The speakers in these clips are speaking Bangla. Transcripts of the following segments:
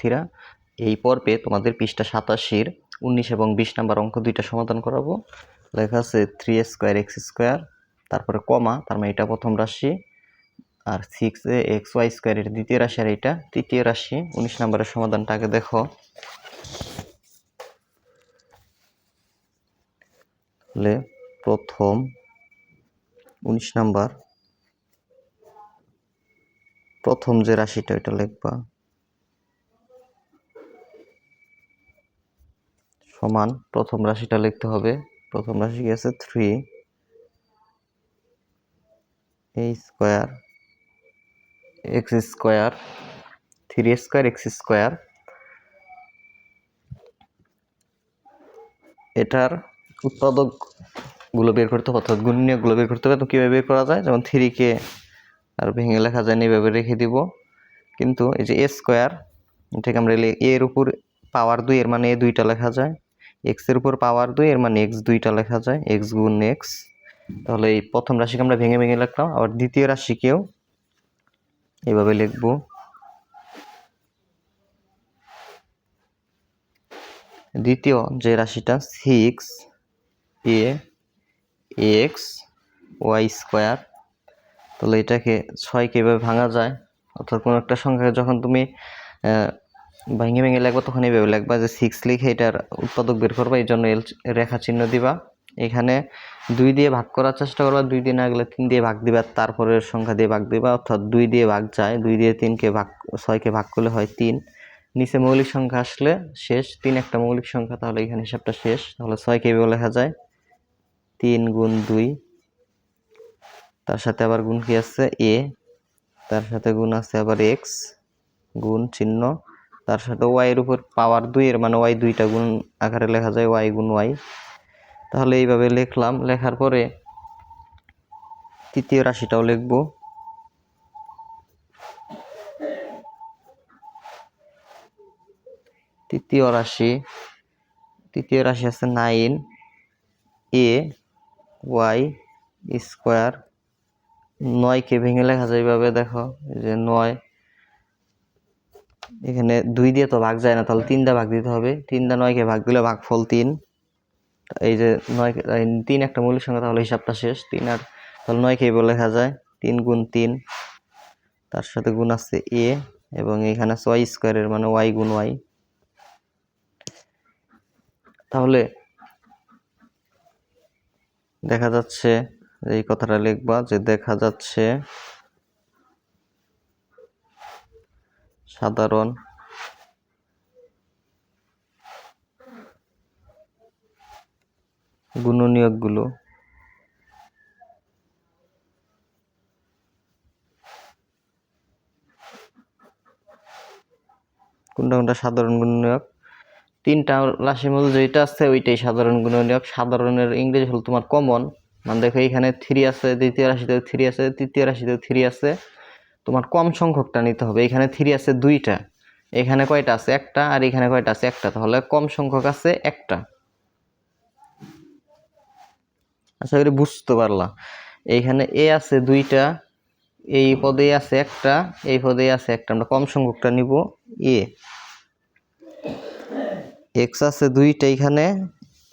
শিক্ষার্থীরা এই পর্বে তোমাদের পৃষ্ঠা সাতাশির উনিশ এবং বিশ নাম্বার অঙ্ক দুইটা সমাধান করাবো। লেখা আছে থ্রি স্কোয়ার এক্স স্কোয়ার তারপরে কমা, তার মানে এটা প্রথম রাশি, আর six A X Y square এটা দ্বিতীয় রাশি আর এটা তৃতীয় রাশি। উনিশ নাম্বারের সমাধানটা আগে দেখো। তাহলে প্রথম উনিশ নাম্বার, প্রথম যে রাশিটা, ওইটা লিখবা। সমান প্রথম রাশিটা লিখতে হবে। প্রথম রাশি আছে three A square X square three square X square এটার উৎপাদকগুলো বের করতে হবে অর্থাৎ গুণনীয়কগুলো বের করতে হবে। তো কীভাবে বের করা যায়? যেমন থ্রিকে আর ভেঙে লেখা যায় না এইভাবে রেখে দিব। কিন্তু এই যে এ স্কোয়ার এটাকে আমরা এর উপর পাওয়ার দুই, এর মানে এ দুইটা লেখা যায়। এক্সের উপর পাওয়ার দুই, এর মানে এক্স দুইটা লেখা যায় এক্স গুণ এক্স তাহলে এই প্রথম রাশিকে আমরা ভেঙে ভেঙে লিখলাম, আবার দ্বিতীয় রাশিকেও এভাবে লিখব। দ্বিতীয় যে রাশিটা six A X Y square তাহলে এটাকে ছয়কে এভাবে ভাঙা যায়। অর্থাৎ কোনো একটা সংখ্যাকে যখন তুমি ভেঙে ভেঙে লিখবা তখন এইভাবে লিখবা যে সিক্স লিখে এটার উৎপাদক বের করবা, এই জন্য এল রেখা চিহ্ন দিবা। এখানে দুই দিয়ে ভাগ করার চেষ্টা করবা, দুই দিয়ে না গেলে তিন দিয়ে ভাগ দিবা তারপরের সংখ্যা দিয়ে ভাগ দিবা, অর্থাৎ দুই দিয়ে ভাগ যায়, দুই দিয়ে তিনকে ভাগ, ছয়কে ভাগ করলে হয় তিন। নিচে মৌলিক সংখ্যা আসলে শেষ, তিন একটা মৌলিক সংখ্যা, তাহলে এখানে হিসাবটা শেষ, তাহলে ছয়কে এভাবে লেখা যায়। তিন গুণ দুই, তার সাথে আবার গুণ কি আছে? এ, তার সাথে গুণ আছে আবার এক্স গুণ চিহ্ন। তার সাথে ওয়াইয়ের উপর পাওয়ার দুইয়ের মানে ওয়াই দুইটা গুণ আকারে লেখা যায়, ওয়াই গুণ ওয়াই। তাহলে এইভাবে লিখলাম, লেখার পরে তৃতীয় রাশিটাও লিখব। তৃতীয় রাশি তৃতীয় রাশি আছে নাইন, এ, ওয়াই স্কোয়ার, নয়কে ভেঙে লেখা যায় এইভাবে, দেখো যে নয় এখানে দুই দিয়ে তো ভাগ যায় না, তাহলে তিনটা ভাগ দিতে হবে। তিনটা নয়কে ভাগ দিলে ভাগফল তিন। এই যে নয় তিন একটা মৌলিক সংখ্যা, তাহলে হিসাবটা শেষ। তিন আর, তাহলে নয়কে বলে লেখা যায়। তিন গুণ তিন, তার সাথে গুণ আছে এ, এবং এখানে আছে ওয়াই স্কোয়ারের মানে ওয়াই গুণ ওয়াই। তাহলে দেখা যাচ্ছে এই কথাটা লিখবা যে দেখা যাচ্ছে সাধারণ। গুণনীয়কগুলো। কোনটা কোনটা সাধারণ গুণনীয়ক? তিনটা রাশির মধ্যে যেটা আছে, ওইটাই সাধারণ গুণনীয়ক। সাধারণের ইংরেজি হলো তোমার কমন মানে দেখো এখানে থ্রি আছে, দ্বিতীয় রাশিতে থ্রি আছে, তৃতীয় রাশিতে থ্রি আছে। তোমার কম সংখ্যকটা নিতে হবে। এখানে থ্রি আছে দুইটা, এখানে কয়টা আছে একটা আর এখানে কয়টা আছে একটা, তাহলে কম সংখ্যক আছে একটা। আশা করি বুঝতে পারলাম এইখানে এ আছে দুইটা, এই পদে আছে একটা, এই পদে আছে একটা, আমরা কম সংখ্যকটা নিব এ এক্স আছে দুইটা এখানে,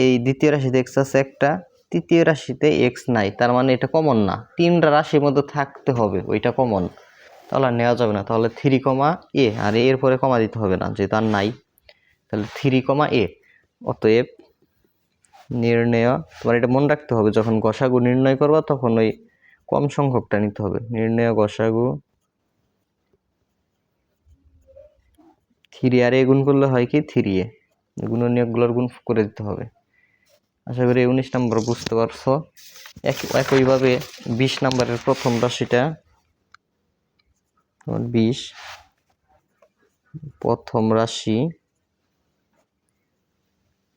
এই দ্বিতীয় রাশিতে এক্স আছে একটা, তৃতীয় রাশিতে এক্স নাই, তার মানে এটা কমন না। তিনটা রাশির মধ্যে থাকতে হবে, ওইটা কমন তাহলে আর নেওয়া যাবে না। তাহলে থ্রি কমা এ আর এর পরে কমা দিতে হবে না, যেহেতু আর নাই। তাহলে থ্রি কমা এ অতএব নির্ণয়, তোমার এটা মনে রাখতে হবে, যখন গসাগু নির্ণয় করবা তখন ওই কম সংখ্যকটা নিতে হবে। নির্ণয়, গসাগু থ্রি আর এ গুণ করলে হয় কি? থ্রি এ। গুণনীয়কগুলোর গুণ করে দিতে হবে। আশা করি উনিশ নম্বর বুঝতে পারছ। এক, একইভাবে বিশ নম্বরের প্রথম রাশিটা তোমার বিশ, প্রথম রাশি,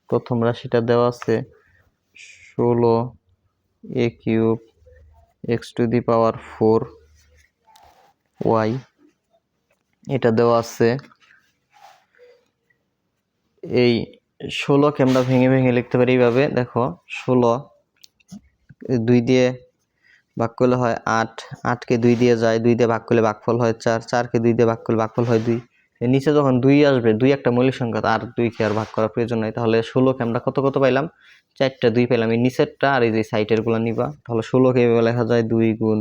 প্রথম রাশিটা দেওয়া আছে ষোলো, A cube, X to the power four, Y, এটা দেওয়া আছে। এই ষোলোকে আমরা ভেঙে ভেঙে লিখতে পারি এইভাবে, দেখো, ষোলো, দুই দিয়ে ভাগ করলে হয় আট, আটকে দুই দিয়ে যায়, দুই দিয়ে ভাগ করলে ভাগফল হয় চার, চারকে দুই দিয়ে ভাগ করলে ভাগফল হয় দুই। নিচে যখন দুই আসবে, দুই একটা মৌলিক সংখ্যা আর দুইকে আর ভাগ করার প্রয়োজন নাই। তাহলে ষোলোকে আমরা কত কত পাইলাম? চারটা দুই পেলাম। এই নিচেরটা আর এই যে সাইটেরগুলো নিবা, তাহলে ষোলোকে এভাবে লেখা যায় দুই গুণ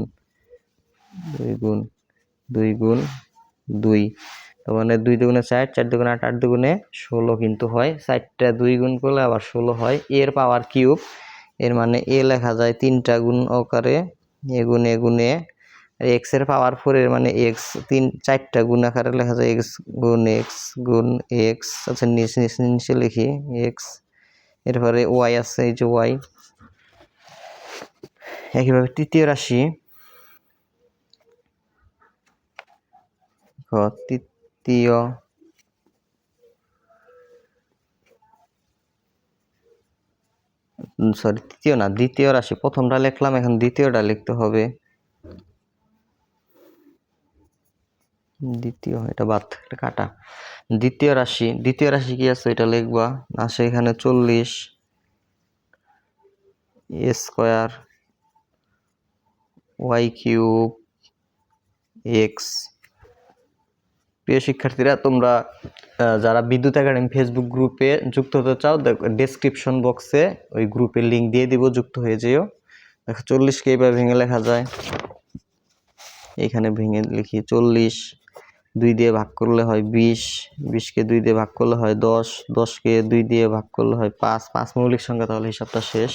দুই গুণ দুই গুণ, দুই। তার মানে দুই দুগুণে চার চার দুগুণে আট আট দুগুণে ষোলো কিন্তু হয়। চারটা দুই গুণ করলে আবার ষোলো হয়। এর পাওয়ার কিউব এর মানে এ লেখা যায় তিনটা গুণ আকারে এ এ গুণে এক্সের পাওয়ার ফোর এর মানে এক্স তিন, চারটা গুণ আকারে লেখা যায় এক্স গুণ এক্স গুণ এক্স আচ্ছা নিচে নিচে নিচে লিখি এক্স এরপরে ওয়াই আছে, এই যে ওয়াই একইভাবে তৃতীয় রাশি। তৃতীয় সরি তৃতীয় না, দ্বিতীয় রাশি, প্রথমটা লিখলাম, এখন দ্বিতীয়টা লিখতে হবে। দ্বিতীয়, এটা বাদ, এটা কাটা। দ্বিতীয় রাশি দ্বিতীয় রাশি কি আছে? এটা লিখবা, আসে এখানে চল্লিশ, a square, y cube, x প্রিয় শিক্ষার্থীরা, তোমরা যারা বিদ্যুৎ একাডেমি ফেসবুক গ্রুপে যুক্ত হতে চাও ডেসক্রিপশন বক্সে ওই গ্রুপের লিঙ্ক দিয়ে দিব, যুক্ত হয়ে যেও। দেখো চল্লিশকে এবার ভেঙে লেখা যায়। এখানে ভেঙে লিখি চল্লিশ, দুই দিয়ে ভাগ করলে হয় বিশ বিশকে দুই দিয়ে ভাগ করলে হয় দশ দশকে দুই দিয়ে ভাগ করলে হয় পাঁচ। পাঁচ মৌলিক সংখ্যা তাহলে হিসাবটা শেষ।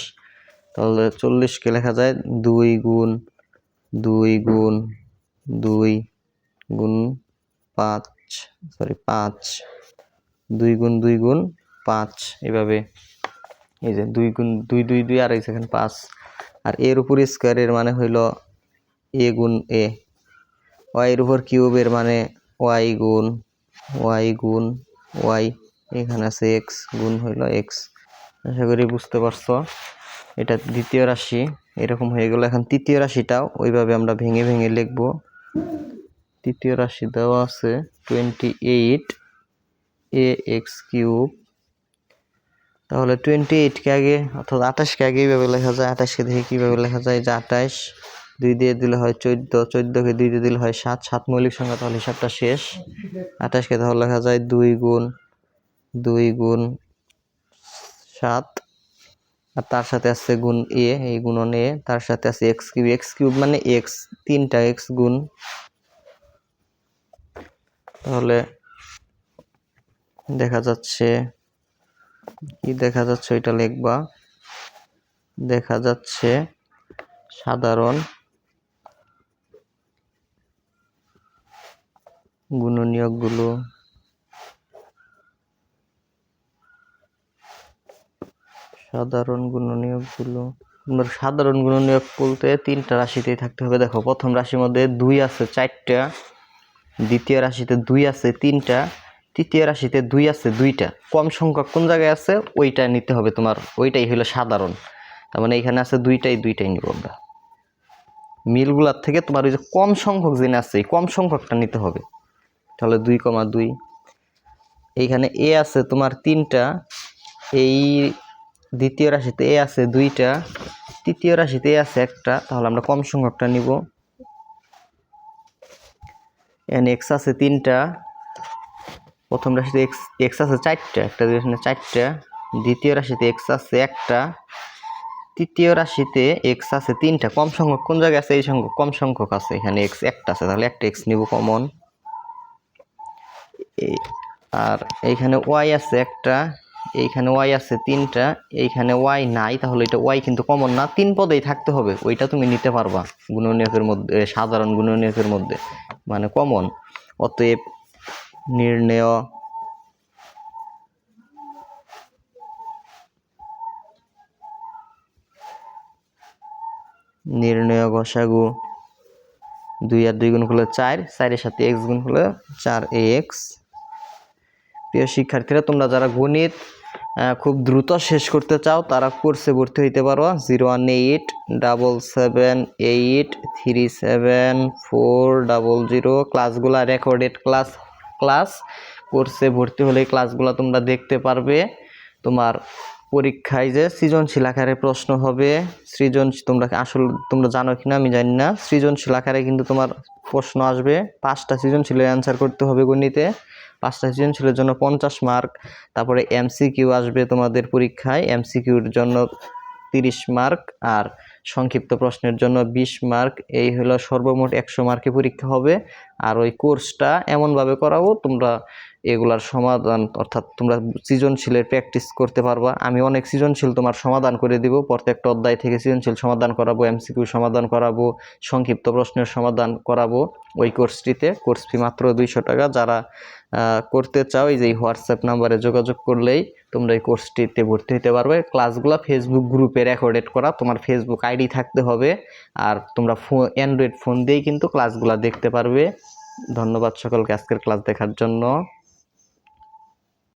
তাহলে চল্লিশকে লেখা যায় দুই গুণ দুই গুণ দুই গুণ পাঁচ সরি পাঁচ, দুই গুণ দুই গুণ পাঁচ, এভাবে। এই যে দুই গুণ দুই দুই দুই আর সেখানে পাঁচ। আর এর উপর স্কোয়ারের মানে হইল এ গুণ এ ওয়াইয়ের উপর কিউবের মানে ওয়াই গুণ ওয়াই গুণ ওয়াই এখানে আছে এক্স গুণ হইল এক্স আশা করি বুঝতে পারছ। এটা দ্বিতীয় রাশি, এরকম হয়ে গেল। এখন তৃতীয় রাশিটাও ওইভাবে আমরা ভেঙে ভেঙে লিখব। তৃতীয় রাশি দেওয়া আছে twenty eight a x cube তাহলে টোয়েন্টি এইটকে আগে, অর্থাৎ আঠাশকে আগে এইভাবে লেখা যায়, আঠাশকে দেখে কীভাবে লেখা যায়? যে আঠাশ, দুই দিয়ে দিলে হয় চোদ্দ, চোদ্দকে দুই দিয়ে দিলে হয় সাত সাত মৌলিক সংখ্যা, তাহলে হিসাবটা শেষ। আঠাশকে তাহলে লেখা যায় দুই গুণ দুই গুণ সাত, আর তার সাথে আছে গুণ এ এই গুণন এ তার সাথে আছে এক্স কিউব এক্স কিউব মানে এক্স তিনটা এক্স গুণ তাহলে দেখা যাচ্ছে, কি দেখা যাচ্ছে ওইটা লিখবা? দেখা যাচ্ছে সাধারণ গুণনীয়কগুলো সাধারণ গুণনীয়কগুলো সাধারণ গুণনীয়ক বলতে তিনটা রাশিতেই থাকতে হবে। দেখো, প্রথম রাশির মধ্যে দুই আছে, চারটা। দ্বিতীয় রাশিতে দুই আছে, তিনটা। তৃতীয় রাশিতে দুই আছে, দুইটা। কম সংখ্যক কোন জায়গায় আছে? ওইটা নিতে হবে তোমার। ওইটাই হলো সাধারণ। তার মানে এখানে আছে দুইটাই দুইটাই নিব আমরা। মিলগুলার থেকে তোমার ওই যে কম সংখ্যক জেনে আছে, এই কম সংখ্যকটা নিতে হবে। তাহলে দুই কমা দুই। এইখানে এ আছে তোমার তিনটা। এই দ্বিতীয় রাশিতে এ আছে দুইটা। তৃতীয় রাশিতে এ আছে একটা। তাহলে আমরা কম সংখ্যকটা নিব। এন এক্স আছে তিনটা। প্রথম রাশিতে এক্স এক্স আছে চারটা, একটা এখানে চারটা। দ্বিতীয় রাশিতে এক্স আছে একটা। তৃতীয় রাশিতে এক্স আছে তিনটা। কম সংখ্যক কোন জায়গায় আছে? এই সংখ্যক, কম সংখ্যক আছে। এখানে এক্স একটা আছে, তাহলে একটা এক্স নিব কমন। আর এইখানে ওয়াই আছে একটা। এইখানে ওয়াই আছে তিনটা এইখানে ওয়াই নাই তাহলে এটা ওয়াই কিন্তু কমন না। তিন পদেই থাকতে হবে ওইটা তুমি নিতে পারবা গুণনীয়কের মধ্যে এ, সাধারণ গুণনীয়কের মধ্যে মানে কমন অতএব নির্ণয় নির্ণয় ঘষাগু দুই আর দুই গুণ করলে চার চারের সাথে এক্স গুণ করলে চার এক্স প্রিয় শিক্ষার্থীরা তোমরা যারা গণিত খুব দ্রুত শেষ করতে চাও, তারা কোর্সে ভর্তি হইতে পারো। Zero one eight, double seven, eight, three seven, four, double zero. ক্লাসগুলো রেকর্ডেড ক্লাস ক্লাস কোর্সে ভর্তি হলে ক্লাসগুলো তোমরা দেখতে পারবে। তোমার পরীক্ষায় যে সৃজনশীল আকারে প্রশ্ন হবে, সৃজন তোমরা আসল তোমরা জানো কিনা আমি জানি না। সৃজনশীল আকারে কিন্তু তোমার প্রশ্ন আসবে। পাঁচটা সৃজনশীলের অ্যান্সার করতে হবে গণিতে। পাঁচটা সিজন সৃজনশীলের জন্য পঞ্চাশ মার্ক তারপরে এমসিকিউ আসবে তোমাদের পরীক্ষায় এমসিকিউর জন্য তিরিশ মার্ক আর সংক্ষিপ্ত প্রশ্নের জন্য বিশ মার্ক। এই হলো সর্বমোট একশো মার্কে পরীক্ষা হবে। আর ওই কোর্সটা এমনভাবে করাবো, তোমরা এগুলার সমাধান অর্থাৎ তোমরা সৃজনশীলের প্র্যাকটিস করতে পারবা। আমি অনেক সৃজনশীল তোমার সমাধান করে দিব। প্রত্যেকটা অধ্যায় থেকে সৃজনশীল সমাধান করাবো, এমসিকিউ সমাধান করাবো, সংক্ষিপ্ত প্রশ্নের সমাধান করাবো ওই কোর্সটিতে। কোর্স ফি মাত্র দুইশো টাকা। যারা করতে চাও এই যে হোয়াটসঅ্যাপ নাম্বারে যোগাযোগ করলেই তোমরা এই কোর্সটিতে ভর্তি হতে পারবে। ক্লাসগুলো ফেসবুক গ্রুপে রেকর্ডেড করা। তোমার ফেসবুক আইডি থাকতে হবে। আর তোমরা ফোন অ্যান্ড্রয়েড ফোন দিয়েই কিন্তু ক্লাসগুলো দেখতে পারবে। ধন্যবাদ সকলকে আজকের ক্লাস দেখার জন্য।